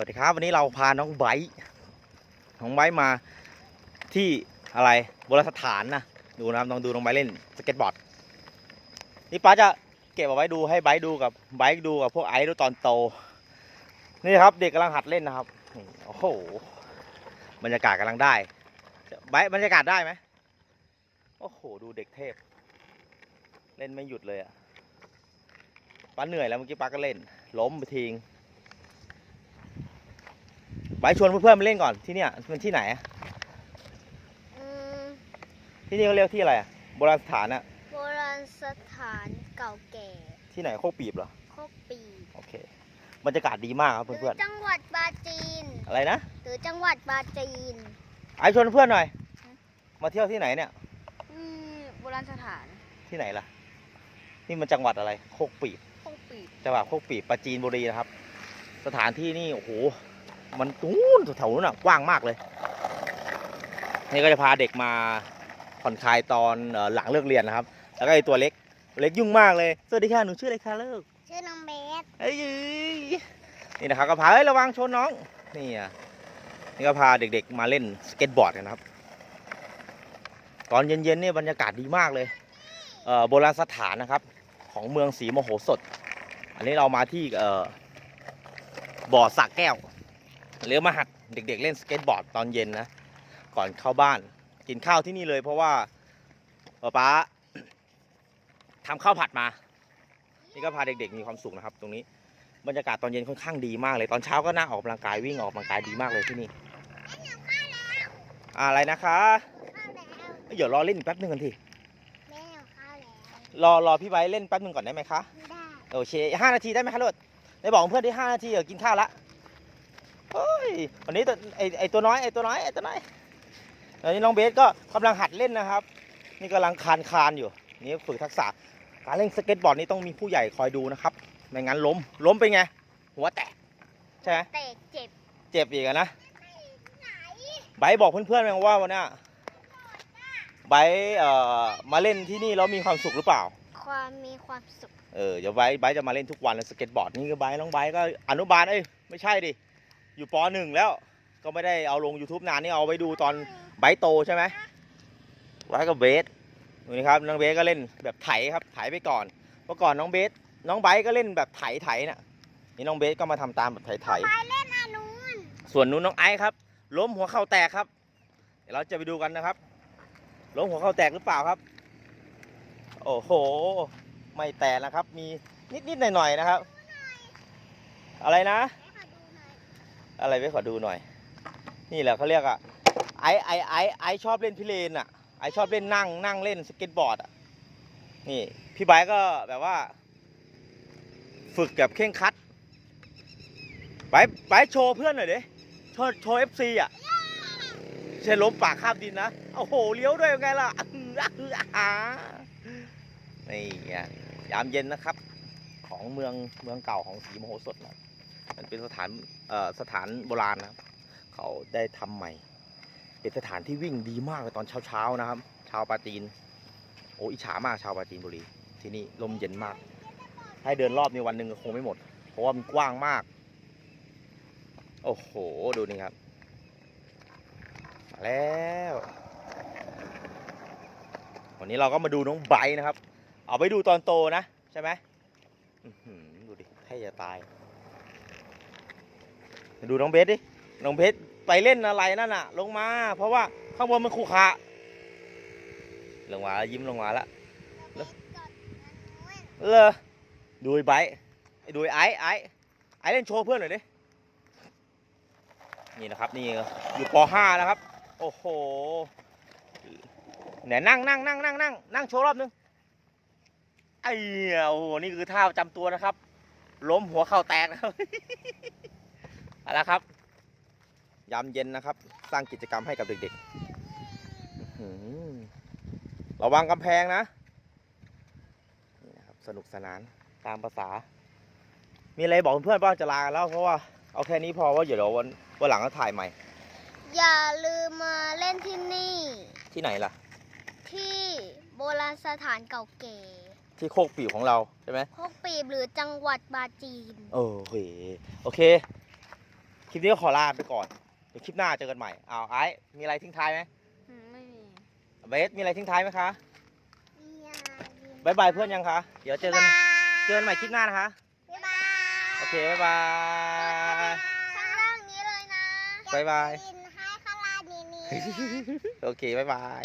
วัสดีครับวันนี้เราพาน้องไบร์ทน้องไบร์มาที่อะไรโบราณสถานนะดูนะครับลองดูน้องไบร์เล่นสเก็ตบอร์ดนี่ป้าจะเก็บเอาไว้ดูให้ไบร์ดูกับไบร์ดูกับพวกไอซ์ดูตอนโตนี่ครับเด็กกำลังหัดเล่นนะครับโอ้โหบรรยากาศกำลังได้ไบร์บรรยากาศได้ไหมโอ้โหดูเด็กเทพ เล่นไม่หยุดเลยอะป้าเหนื่อยแล้วเมื่อกี้ป้าก็เล่น ล้มไปทิ้ง ไปชวนเพื่อนๆมาเล่นก่อนที่เนี่ยมันที่ไหนอะอืมที่นี่เขาเรียกที่อะไรอะโบราณสถานอะโบราณสถานเก่าแก่ที่ไหนโคกปีบเหรอโคกปีโอเคบรรยากาศดีมากครับหรือเพื่อนจังหวัดปราจีน ๆอะไรนะหรือจังหวัดปราจีน ไอชวนเพื่อนหน่อย มาเที่ยวที่ไหนเนี่ย อืมโบราณสถานที่ไหนล่ะ นี่มันจังหวัดอะไร โคกปีบ โคกปีจังหวัดโคกปีบปราจีนบุรีนะครับ สถานที่นี่โอ้โห มันนู้นแถวๆนู้นอะกว้างมากเลย นี่ก็จะพาเด็กมาผ่อนคลายตอนเอ่อหลังเลิกเรียนนะครับ แล้วก็ไอตัวเล็กเล็กยุ่งมากเลยสวัสดีค่ะหนูชื่ออะไรคะเลิกชื่อน้องเบสเอ้ยนี่นะครับก็พาเฮ้ยระวังชนน้องนี่อะนี่ก็พาเด็กๆมาเล่นสเก็ตบอร์ดกันนะครับ ตอนเย็นๆเนี่ยบรรยากาศดีมากเลยเอ่อโบราณสถานนะครับ ของเมืองศรีมโหสถ อันนี้เรามาที่เอ่อบ่อสระแก้ว หรือมาหัดเด็กๆเล่นสเก็ตบอร์ดตอนเย็นนะ ก่อนเข้าบ้าน กินข้าวที่นี่เลยเพราะว่าป๊าป๊าทำข้าวผัดมา นี่ก็พาเด็กๆมีความสุขนะครับ ตรงนี้บรรยากาศตอนเย็นค่อนข้างดีมากเลยตอนเช้าก็น่าออกกำลังกายวิ่งออกกำลังกายดีมากเลยที่นี่อะไรนะคะข้าวแล้วเอ้ยเดี๋ยวรอเล่นอีกแป๊บนึงกันทีแม่เอาข้าวแล้วรอรอพี่ไว้เล่นแป๊บนึงก่อนได้ไหมคะได้โอเคห้านาทีได้ไหมคะลูกได้บอกเพื่อนได้ห้านาทีเดี๋ยวกินข้าวละเฮ้ย วันนี้ตัวไอไอตัวน้อยไอตัวน้อยไอตัวน้อยตอนนี้น้องเบสก็กำลังหัดเล่นนะครับ นี่กำลังคานคานๆอยู่นี่ฝึกทักษะการเล่นสเก็ตบอร์ดนี่ต้องมีผู้ใหญ่คอยดูนะครับไม่งั้นล้มล้มเป็นไง หัวแตกใช่ไหมเตะเจ็บเจ็บอีกอะนะไหนไบร์ทบอกเพื่อนๆไหมว่าวันเนี้ยไบร์ทเอ่อมาเล่นที่นี่แล้วมีความสุขหรือเปล่า ความมีความสุขเออเดี๋ยวไบร์ทไบร์ทจะมาเล่นทุกวันเลยสเก็ตบอร์ดนี่ก็ไบร์ทน้องไบร์ทก็อนุบาลเอ้ยไม่ใช่ดิ อยู่ปหนึ่งแล้ว ก็ไม่ได้เอาลง YouTube นานนี่เอาไว้ดูตอนไบร์ทโตใช่ไหมไบร์ทกับเบสดูนี่ครับน้องเบสก็เล่นแบบไถครับไถไปก่อนเมื่อก่อนน้องเบสน้องไบร์ทก็เล่นแบบไถไถน่ะนี่น้องเบสก็มาทำตามแบบไถไถไปเล่นอานุนส่วนนู้นน้องไอซ์ครับ ล้มหัวเข่าแตกครับ เดี๋ยวเราจะไปดูกันนะครับ ล้มหัวเข่าแตกหรือเปล่าครับ โอ้โห ไม่แตกนะครับ มีนิดๆหน่อยๆนะครับ อะไรนะ อะไรไปขอดูหน่อย นี่แหละเขาเรียกอะไอไอไอไอชอบเล่นพิเรนอะไอชอบเล่นนั่งนั่งเล่นสเก็ตบอร์ดอะนี่พี่ไบร์ทก็แบบว่า ฝึกแบบเคร่งคัดไปไปโชว์เพื่อนหน่อยดิโชว์โชว์เอฟซีอะใช่ล้มปากคาบดินนะโอ้โหเลี้ยวด้วยเป็นไงล่ะนี่ไงยามเย็นนะครับ ของเมืองเมืองเก่าของศรีมโหสถนะ มันเป็นสถานเอ่อสถานโบราณนะครับ เขาได้ทำใหม่ เป็นสถานที่วิ่งดีมากเลยตอนเช้าๆนะครับ ชาวปาจีน โอ้อิจฉามากชาวปาจีนบุรี ที่นี่ลมเย็นมาก ให้เดินรอบในวันหนึ่งก็คงไม่หมด เพราะว่ามันกว้างมาก โอ้โห ดูนี่ครับ มาแล้ววันนี้เราก็มาดูน้องไบนะครับ เอาไปดูตอนโตนะ ใช่ไหมดูดิให้จะตาย ดูน้องเบสดิ น้องเบสไปเล่นอะไรนั่นน่ะ ลงมา เพราะว่าข้างบนมันขรุขระลงมาแล้วยิ้มลงมาแล้วเลอดูไอ้ไบดูไอ้ไอ้ไอ้เล่นโชว์เพื่อนหน่อยดิ นี่นะครับนี่อยู่ป .5 นะครับ โอ้โหเนี่ยนั่งนั่งนั่งนั่งนั่งนั่งโชว์รอบนึงไอ้โอ้โหนี่คือท่าประจำตัวนะครับ ล้มหัวเข่าแตกนะครับ เอาละครับ ยามเย็นนะครับ สร้างกิจกรรมให้กับเด็กๆอื้อหือระวังกำแพงนะนี่นะครับสนุกสนานตามภาษา มีอะไรบอกเพื่อนๆบ้างจะลากันแล้ว เพราะว่าเอาแค่นี้พอว่าเดี๋ยววันวันหลังก็ถ่ายใหม่ อย่าลืมมาเล่นที่นี่ ที่ไหนล่ะ ที่โบราณสถานเก่าแก่ที่โคกปีบของเราใช่ไหมโคกปีบหรือจังหวัดปราจีน เออโอเคโอเค คลิปนี้ก็ขอลาไปก่อน เดี๋ยวคลิปหน้าเจอกันใหม่อ้าวไอซ์มีอะไรทิ้งท้ายไหมอืมไม่มีเบสมีอะไรทิ้งท้ายไหมคะบ๊ายบายบายเพื่อนยังคะ เดี๋ยวเจอกัน เจอกันใหม่คลิปหน้านะคะบายโอเคบายบาย ข้างล่างนี้เลยนะบ๊ายบาย กินให้ข้างล่างนี้นี่โอเคบายบาย